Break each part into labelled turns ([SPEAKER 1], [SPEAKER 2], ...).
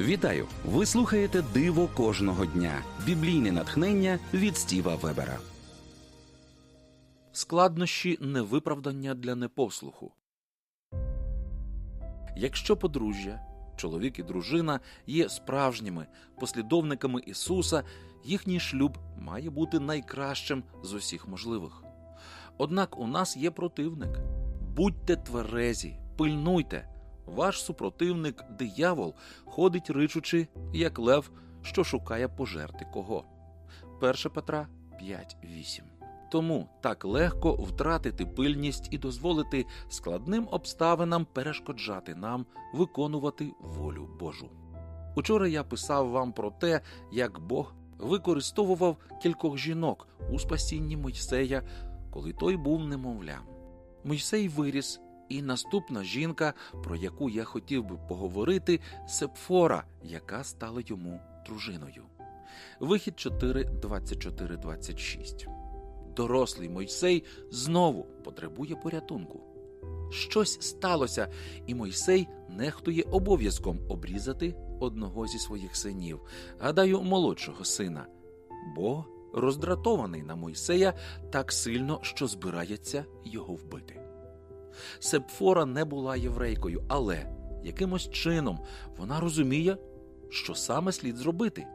[SPEAKER 1] Вітаю! Ви слухаєте Диво кожного дня. Біблійне натхнення від Стіва Вебера.
[SPEAKER 2] Складнощі невиправдання для непослуху. Якщо подружжя, чоловік і дружина є справжніми послідовниками Ісуса, їхній шлюб має бути найкращим з усіх можливих. Однак у нас є противник. Будьте тверезі, пильнуйте. Ваш супротивник, диявол, ходить ричучи, як лев, що шукає пожерти кого. 1 Петра 5.8 Тому так легко втратити пильність і дозволити складним обставинам перешкоджати нам виконувати волю Божу. Учора я писав вам про те, як Бог використовував кількох жінок у спасінні Мойсея, коли той був немовлям. Мойсей виріс, і наступна жінка, про яку я хотів би поговорити, Сепфора, яка стала йому дружиною. Вихід 4, 24, 26 Дорослий Мойсей знову потребує порятунку. Щось сталося, і Мойсей нехтує обов'язком обрізати одного зі своїх синів, гадаю, молодшого сина. Бог роздратований на Мойсея так сильно, що збирається його вбити. Сепфора не була єврейкою, але якимось чином вона розуміє, що саме слід зробити.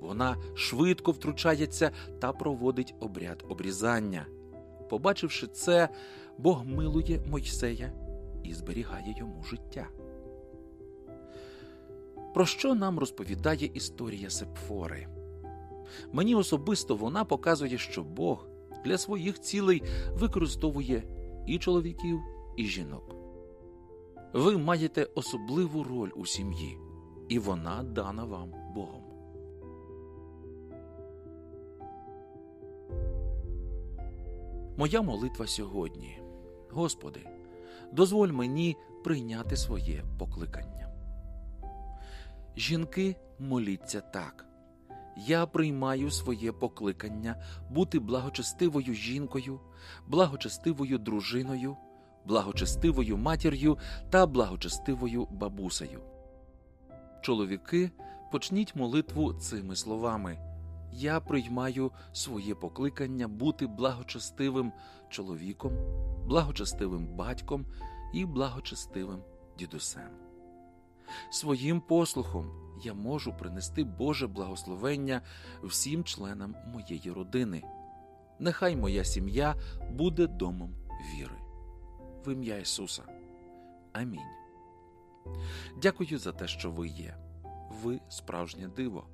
[SPEAKER 2] Вона швидко втручається та проводить обряд обрізання. Побачивши це, Бог милує Мойсея і зберігає йому життя. Про що нам розповідає історія Сепфори? Мені особисто вона показує, що Бог для своїх цілей використовує і чоловіків, і жінок. Ви маєте особливу роль у сім'ї, і вона дана вам Богом. Моя молитва сьогодні. Господи, дозволь мені прийняти своє покликання. Жінки моліться так. Я приймаю своє покликання бути благочестивою жінкою, благочестивою дружиною, благочестивою матір'ю та благочестивою бабусею. Чоловіки, почніть молитву цими словами. Я приймаю своє покликання бути благочестивим чоловіком, благочестивим батьком і благочестивим дідусем. Своїм послухом я можу принести Боже благословення всім членам моєї родини. Нехай моя сім'я буде домом віри. В ім'я Ісуса. Амінь. Дякую за те, що ви є. Ви справжнє диво.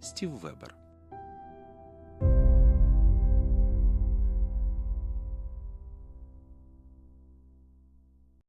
[SPEAKER 2] Стів Вебер.